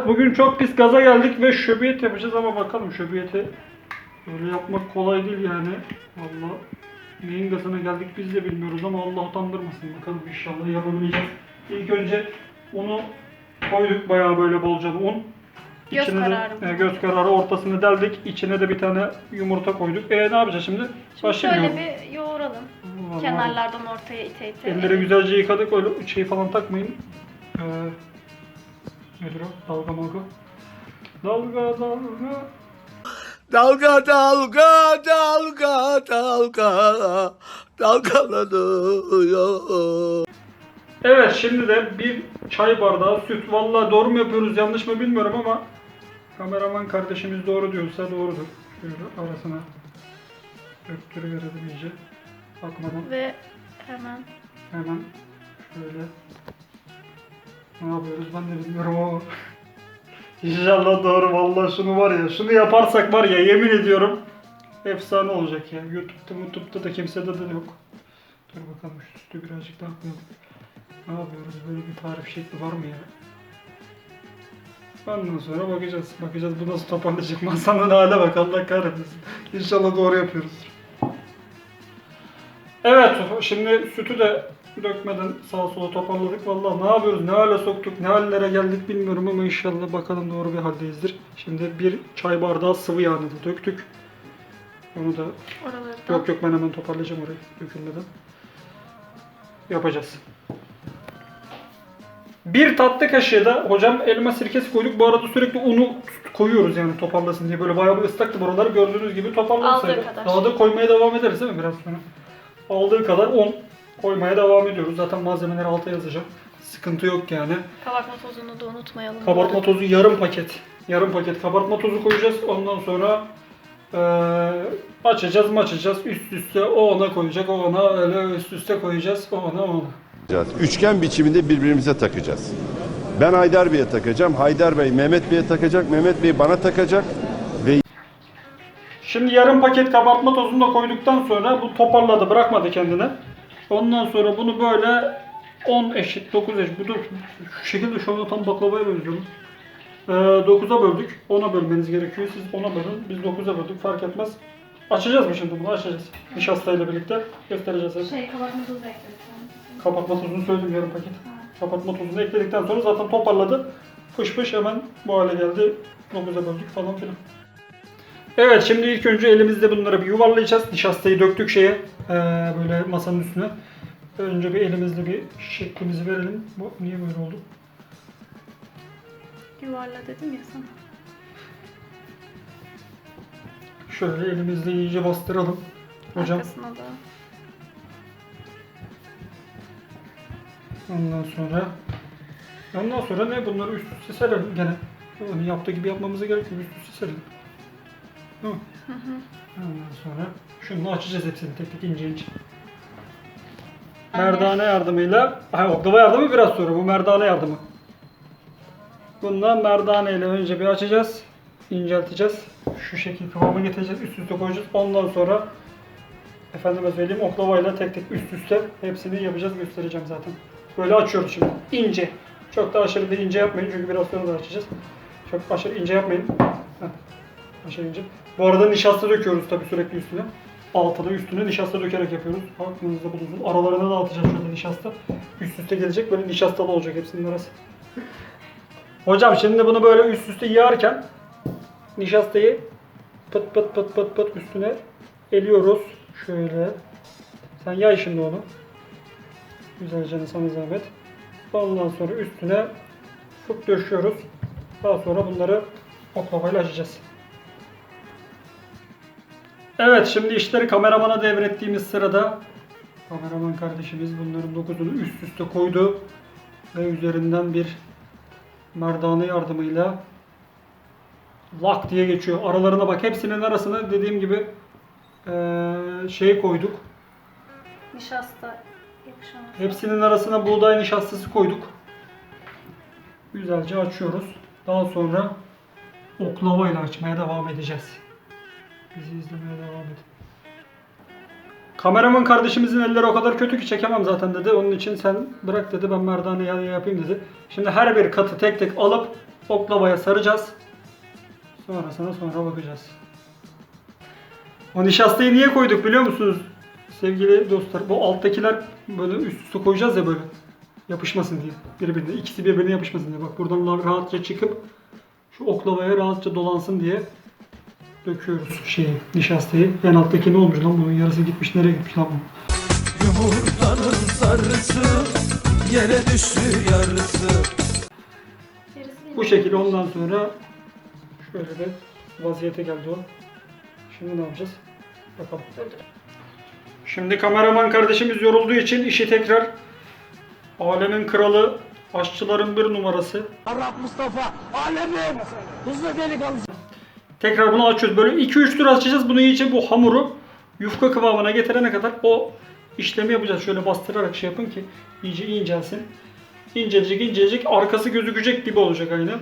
Evet bugün çok pis gaza geldik ve şöbiyet yapacağız ama bakalım şöbiyeti böyle yapmak kolay değil yani. Valla neyin gazına geldik biz de bilmiyoruz ama Allah utandırmasın. Bakalım inşallah yapabileceğiz. İlk önce unu koyduk bayağı böyle bolca un. Göz İçine de- kararı mı? e, göz kararı ortasını deldik. İçine de bir tane yumurta koyduk. E ne yapacağız şimdi? Şimdi Başlayalım. şöyle bir yoğuralım. Vallahi Kenarlardan ortaya ite ite. Elleri güzelce yıkadık öyle şey falan takmayın. Ee, nedir o? Dalga malga. Dalga dalga. Dalga dalga dalga dalga dalgalanıyor. Evet şimdi de bir çay bardağı süt. Vallahi doğru mu yapıyoruz yanlış mı bilmiyorum ama kameraman kardeşimiz doğru diyorsa doğrudur. Şöyle arasına döktürüverelim iyice. Bakmadan Ve hemen hemen şöyle ne yapıyoruz ben de bilmiyorum ama İnşallah doğru vallahi şunu var ya şunu yaparsak var ya yemin ediyorum efsane olacak ya. Youtube'da YouTube'da da kimsede de yok. Dur bakalım şu sütü birazcık daha koyalım. Ne yapıyoruz böyle bir tarif şekli var mı ya? Ondan sonra bakacağız. Bakacağız bu nasıl toparlayacak. Masanın hale bak Allah kahretmesin. İnşallah doğru yapıyoruz. Evet şimdi sütü de dökmeden sağa sola toparladık. Vallahi ne yapıyoruz, ne hale soktuk, ne hallere geldik bilmiyorum ama inşallah bakalım doğru bir haldeyizdir. Şimdi bir çay bardağı sıvı yağını da döktük. Onu da oraları da yok yok ben hemen toparlayacağım orayı dökülmeden. Yapacağız. Bir tatlı kaşığı da hocam elma sirkesi koyduk. Bu arada sürekli unu koyuyoruz yani toparlasın diye. Böyle bayağı bir ıslaktı buraları gördüğünüz gibi toparlansaydı. Aldığı kadar. Daha da koymaya devam ederiz değil mi biraz sonra? Aldığı kadar un koymaya devam ediyoruz. Zaten malzemeleri alta yazacağım. Sıkıntı yok yani. kabartma tozunu da unutmayalım. Kabartma tozu yarım paket. Yarım paket kabartma tozu koyacağız. Ondan sonra eee açacağız açacağız. Üst üste o ona koyacak. O ona öyle üst üste koyacağız. O ona o ona. Üçgen biçiminde birbirimize takacağız. Ben Haydar Bey'e takacağım. Haydar Bey Mehmet Bey'e takacak. Mehmet Bey bana takacak. Ve Şimdi yarım paket kabartma tozunu da koyduktan sonra bu toparladı bırakmadı kendine. Ondan sonra bunu böyle 10 eşit 9 eşit bu da şu şekilde şu anda tam baklavaya benziyor. Ee, 9'a böldük. 10'a bölmeniz gerekiyor. Siz 10'a bölün. Biz 9'a böldük. Fark etmez. Açacağız mı şimdi bunu? Açacağız. Nişastayla birlikte göstereceğiz. hep. Şey kabartma tozu ekledim. Kapatma tozunu söyledim yarım paket. Kapatma tozunu ekledikten sonra zaten toparladı. Fış fış hemen bu hale geldi. 9'a böldük falan filan. Evet şimdi ilk önce elimizde bunları bir yuvarlayacağız. Nişastayı döktük şeye ee, böyle masanın üstüne. Önce bir elimizde bir şeklimizi verelim. Bu niye böyle oldu? Yuvarla dedim ya sana. Şöyle elimizle iyice bastıralım. Hocam Arkasına da. ondan sonra ondan sonra ne bunları üst üste serelim gene. Onu yaptığı gibi yapmamıza gerek yok. Üst üste serelim. Değil mi? Ondan sonra şunu açacağız hepsini tek tek ince ince. Merdane yardımıyla, hayır oklava yardımı biraz sonra bu merdane yardımı. Bundan merdane ile önce bir açacağız, incelteceğiz. Şu şekil kıvamı getireceğiz, üst üste koyacağız. Ondan sonra efendime söyleyeyim oklavayla tek tek üst üste hepsini yapacağız, göstereceğim zaten. Böyle açıyoruz şimdi. İnce. Çok da aşırı da ince yapmayın çünkü biraz sonra da açacağız. Çok aşırı ince yapmayın. Heh. Aşağı ince. Bu arada nişasta döküyoruz tabii sürekli üstüne. Altına üstüne nişasta dökerek yapıyoruz. Aklınızda bulunsun. Aralarına dağıtacağız şöyle nişasta. Üst üste gelecek böyle nişastalı olacak hepsinin arası. Hocam şimdi bunu böyle üst üste yağarken nişastayı pıt pıt pıt pıt pıt üstüne eliyoruz. Şöyle. Sen yay şimdi onu. Güzelce sana zahmet. Ondan sonra üstüne fık döşüyoruz. Daha sonra bunları oklavayla açacağız. Evet şimdi işleri kameramana devrettiğimiz sırada kameraman kardeşimiz bunların dokuzunu üst üste koydu ve üzerinden bir merdane yardımıyla lak diye geçiyor. Aralarına bak hepsinin arasına dediğim gibi eee, şey koyduk. Nişasta yapışamaz. Hepsinin arasına buğday nişastası koyduk. Güzelce açıyoruz. Daha sonra oklava ile açmaya devam edeceğiz. Bizi izlemeye devam edin. Kameraman kardeşimizin elleri o kadar kötü ki çekemem zaten dedi. Onun için sen bırak dedi ben merdane ya- yapayım dedi. Şimdi her bir katı tek tek alıp oklavaya saracağız. Sonrasına sonra bakacağız. O nişastayı niye koyduk biliyor musunuz? Sevgili dostlar bu alttakiler böyle üst üste koyacağız ya böyle. Yapışmasın diye. Birbirine. ikisi birbirine yapışmasın diye. Bak buradan rahatça çıkıp şu oklavaya rahatça dolansın diye döküyoruz şeyi, nişastayı. En alttaki ne olmuş lan bunun yarısı gitmiş nereye gitmiş lan bu? Yumurtanın sarısı yere düştü yarısı. Bu şekilde ondan sonra şöyle de vaziyete geldi o. Şimdi ne yapacağız? Bakalım. Şimdi kameraman kardeşimiz yorulduğu için işi tekrar alemin kralı, aşçıların bir numarası. Arap Mustafa alemin hızlı delikanlı. Tekrar bunu açıyoruz. Böyle 2-3 tur açacağız. Bunu iyice bu hamuru yufka kıvamına getirene kadar o işlemi yapacağız. Şöyle bastırarak şey yapın ki iyice incelsin. İncecik incecik arkası gözükecek gibi olacak aynı.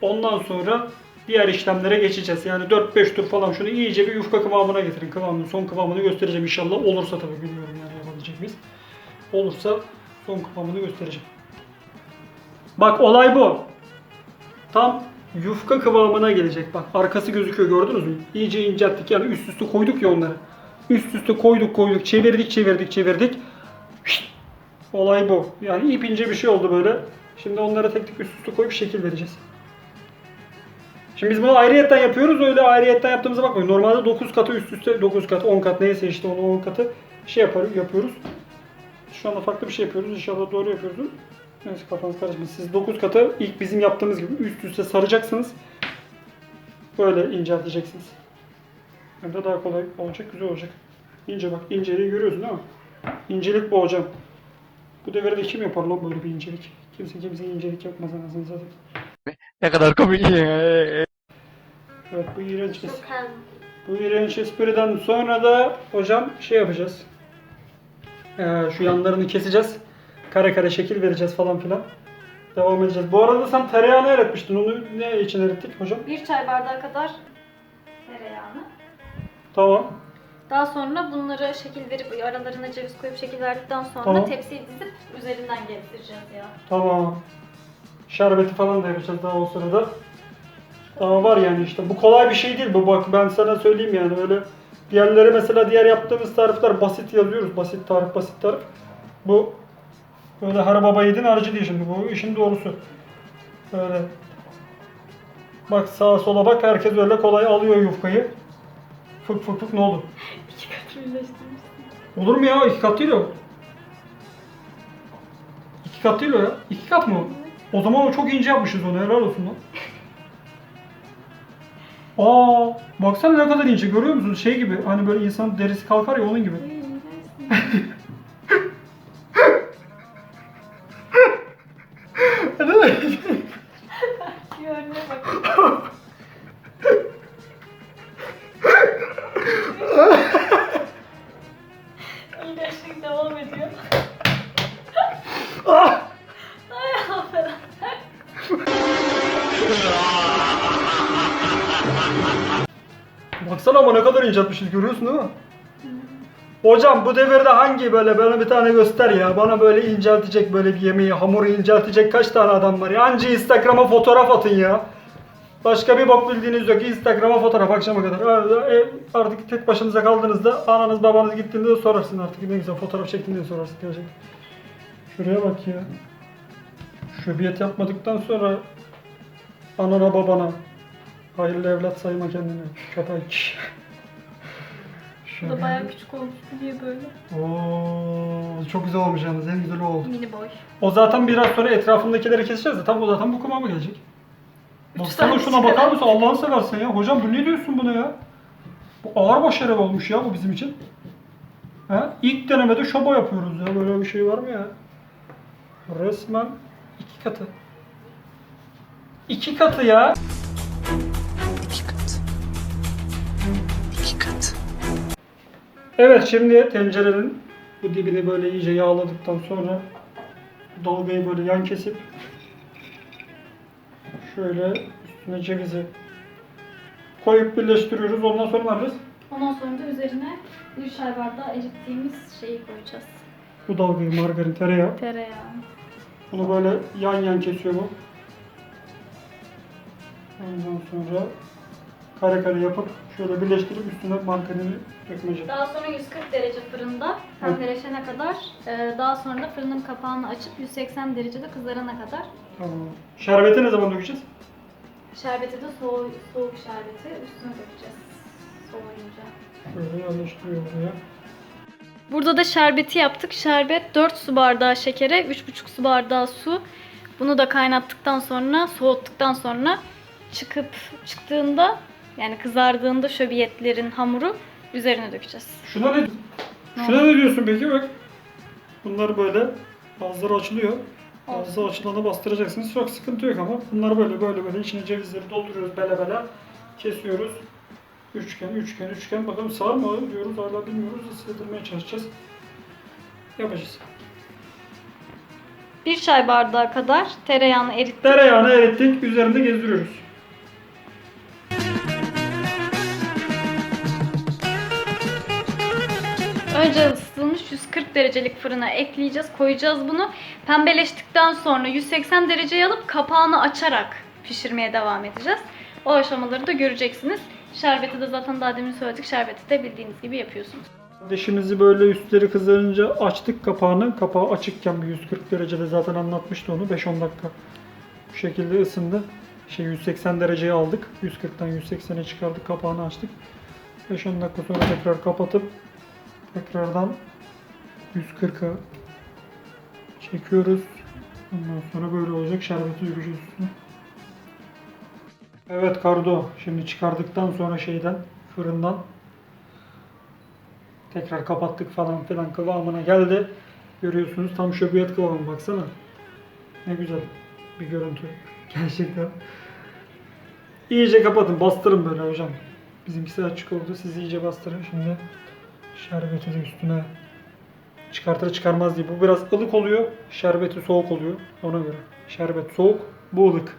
Ondan sonra diğer işlemlere geçeceğiz. Yani 4-5 tur falan şunu iyice bir yufka kıvamına getirin. Kıvamını, son kıvamını göstereceğim inşallah. Olursa tabii bilmiyorum yani yapabilecek miyiz. Olursa son kıvamını göstereceğim. Bak olay bu. Tam yufka kıvamına gelecek. Bak arkası gözüküyor gördünüz mü? İyice incelttik yani üst üste koyduk ya onları. Üst üste koyduk koyduk çevirdik çevirdik çevirdik. Şşt! Olay bu. Yani ip ince bir şey oldu böyle. Şimdi onları tek tek üst üste koyup şekil vereceğiz. Şimdi biz bunu ayrıyetten yapıyoruz. Öyle ayrıyetten yaptığımıza bakmayın. Normalde 9 katı üst üste 9 kat 10 kat neyse işte onu 10 katı şey yapar, yapıyoruz. Şu anda farklı bir şey yapıyoruz. İnşallah doğru yapıyoruz. Neyse kafanız karışmasın. Siz 9 katı ilk bizim yaptığımız gibi üst üste saracaksınız. Böyle incelteceksiniz. Hem de daha kolay olacak, güzel olacak. İnce bak, inceliği görüyorsun değil mi? İncelik bu hocam. Bu devirde kim yapar lan böyle bir incelik? Kimse kimse incelik yapmaz anasını satayım. Ne kadar komik. Evet bu iğrenç. Bu iğrenç espriden sonra da hocam şey yapacağız. Ee, şu yanlarını keseceğiz. Kare kare şekil vereceğiz falan filan. Devam edeceğiz. Bu arada sen tereyağını eritmiştin. Onu ne için erittik hocam? Bir çay bardağı kadar tereyağını. Tamam. Daha sonra bunları şekil verip aralarına ceviz koyup şekil verdikten sonra Tamam. tepsiye dizip üzerinden gezdireceğiz ya. Tamam. Şerbeti falan da yapacağız daha o sırada. Daha var yani işte. Bu kolay bir şey değil bu bak ben sana söyleyeyim yani öyle. Diğerleri mesela diğer yaptığımız tarifler basit yazıyoruz. Basit tarif, basit tarif. Bu böyle her baba yedin harcı değil şimdi. Bu işin doğrusu. Öyle. Bak sağa sola bak herkes öyle kolay alıyor yufkayı. Fık fık fık ne oldu? İki kat birleştirmişsin. Olur mu ya? İki kat değil o. İki kat değil o ya. İki kat mı o? Zaman o çok ince yapmışız onu. Helal olsun lan. Aa, baksana ne kadar ince görüyor musun? Şey gibi hani böyle insan derisi kalkar ya onun gibi. İyileşmek devam ediyor. Ay aferin. Baksana ama ne kadar inceltmişiz görüyorsun değil mi? Hocam bu devirde hangi böyle bana bir tane göster ya. Bana böyle inceltecek böyle bir yemeği, hamuru inceltecek kaç tane adam var ya. Anca Instagram'a fotoğraf atın ya. Başka bir bok bildiğiniz yok. Instagram'a fotoğraf akşama kadar. Öyle, e, Artık tek başınıza kaldığınızda ananız babanız gittiğinde sorarsın artık. Ne güzel fotoğraf çektiğinde sorarsın gerçekten. Şuraya bak ya. Şöbiyet yapmadıktan sonra anana babana hayırlı evlat sayma kendini. Köpek. Bu da bayağı küçük olmuş diye böyle. Oo, çok güzel olmuş yalnız. En güzeli o oldu. Mini boy. O zaten biraz sonra etrafındakileri keseceğiz de tam o zaten bu kıvama gelecek. Baksana şuna bakar mısın Allah'ını seversen ya. Hocam bu ne diyorsun buna ya? Bu ağır başarı olmuş ya bu bizim için. Ha? İlk denemede şoba yapıyoruz ya. Böyle bir şey var mı ya? Resmen iki katı. İki katı ya. İki kat. İki kat. Evet şimdi tencerenin bu dibini böyle iyice yağladıktan sonra dalgayı böyle yan kesip şöyle üstüne cevizi koyup birleştiriyoruz. Ondan sonra ne yapacağız? Ondan sonra da üzerine bir çay bardağı erittiğimiz şeyi koyacağız. Bu dalgayı margarin, tereyağı. Tereyağı. Bunu böyle yan yan kesiyor bu. Ondan sonra kare kare yapıp şöyle birleştirip üstüne margarini dökmeyeceğiz. Daha sonra 140 derece fırında pembeleşene kadar, e, daha sonra da fırının kapağını açıp 180 derecede kızarana kadar Tamam. Şerbeti ne zaman dökeceğiz? şerbeti de soğuk, soğuk şerbeti üstüne dökeceğiz. Soğuyunca. Böyle yerleştiriyor buraya. Burada da şerbeti yaptık. Şerbet 4 su bardağı şekere, 3,5 su bardağı su. Bunu da kaynattıktan sonra, soğuttuktan sonra çıkıp çıktığında yani kızardığında şöbiyetlerin hamuru üzerine dökeceğiz. Şuna ne, şuna ne diyorsun peki bak. Bunlar böyle bazıları açılıyor. Bazıları açılana bastıracaksınız. Çok sıkıntı yok ama bunlar böyle böyle böyle içine cevizleri dolduruyoruz bele bele. Kesiyoruz. Üçgen, üçgen, üçgen. Bakalım sağ mı diyoruz hala bilmiyoruz. Hissettirmeye çalışacağız. Yapacağız. Bir çay bardağı kadar tereyağını erittik. Tereyağını erittik. Üzerinde gezdiriyoruz. Önce ısıtılmış 140 derecelik fırına ekleyeceğiz, koyacağız bunu. Pembeleştikten sonra 180 dereceye alıp kapağını açarak pişirmeye devam edeceğiz. O aşamaları da göreceksiniz. Şerbeti de zaten daha demin söyledik. Şerbeti de bildiğiniz gibi yapıyorsunuz. Kardeşimizi böyle üstleri kızarınca açtık kapağını. Kapağı açıkken bir 140 derecede zaten anlatmıştı onu. 5-10 dakika bu şekilde ısındı. Şey 180 dereceye aldık. 140'tan 180'e çıkardık. Kapağını açtık. 5-10 dakika sonra tekrar kapatıp tekrardan 140'a çekiyoruz. Ondan sonra böyle olacak. Şerbeti dökeceğiz üstüne. Evet Kardo. Şimdi çıkardıktan sonra şeyden fırından Tekrar kapattık falan filan kıvamına geldi. Görüyorsunuz tam şöbiyet kıvamı baksana. Ne güzel bir görüntü. Gerçekten. İyice kapatın bastırın böyle hocam. Bizimkisi açık oldu. Siz iyice bastırın şimdi. Şerbeti de üstüne çıkartır çıkarmaz diye. Bu biraz ılık oluyor. Şerbeti soğuk oluyor. Ona göre. Şerbet soğuk. Bu ılık.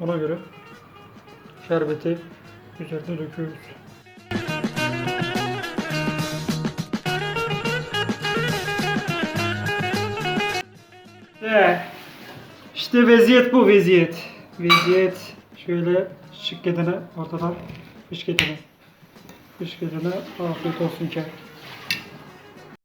Ona göre. Şerbeti üzerine döküyoruz. Ee, işte vaziyet bu vaziyet. Vaziyet şöyle şık gedene ortadan fış gedene. Fış gedene afiyet olsun ki.